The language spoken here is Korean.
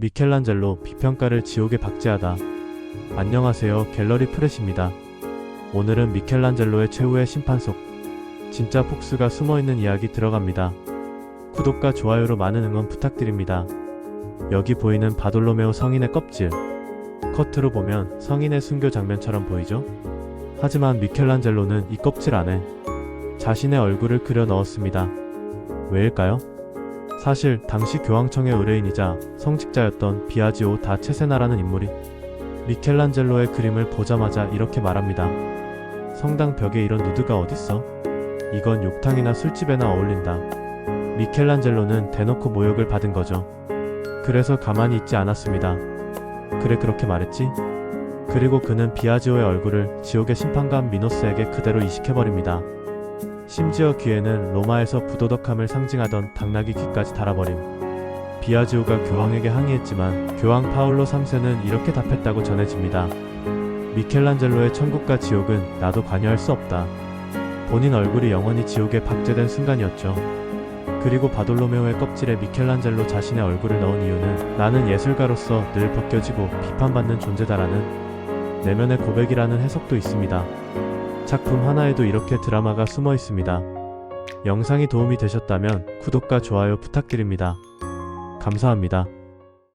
미켈란젤로 비평가를 지옥에 박제하다. 안녕하세요. 갤러리 프레시입니다. 오늘은 미켈란젤로의 최후의 심판 속. 진짜 폭스가 숨어있는 이야기 들어갑니다. 구독과 좋아요로 많은 응원 부탁드립니다. 여기 보이는 바돌로메오 성인의 껍질. 커트로 보면 성인의 순교 장면처럼 보이죠? 하지만 미켈란젤로는 이 껍질 안에 자신의 얼굴을 그려 넣었습니다. 왜일까요? 사실 당시 교황청의 의뢰인이자 성직자였던 비아지오 다 체세나라는 인물이 미켈란젤로의 그림을 보자마자 이렇게 말합니다. 성당 벽에 이런 누드가 어딨어? 이건 욕탕이나 술집에나 어울린다. 미켈란젤로는 대놓고 모욕을 받은 거죠. 그래서 가만히 있지 않았습니다. 그래 그렇게 말했지? 그리고 그는 비아지오의 얼굴을 지옥의 심판관 미노스에게 그대로 이식해버립니다. 심지어 귀에는 로마에서 부도덕함을 상징하던 당나귀 귀까지 달아버림. 비아지오가 교황에게 항의했지만 교황 파울로 3세는 이렇게 답했다고 전해집니다. 미켈란젤로의 천국과 지옥은 나도 관여할 수 없다. 본인 얼굴이 영원히 지옥에 박제된 순간이었죠. 그리고 바돌로메오의 껍질에 미켈란젤로 자신의 얼굴을 넣은 이유는 나는 예술가로서 늘 벗겨지고 비판받는 존재다라는 내면의 고백이라는 해석도 있습니다. 작품 하나에도 이렇게 드라마가 숨어 있습니다. 영상이 도움이 되셨다면 구독과 좋아요 부탁드립니다. 감사합니다.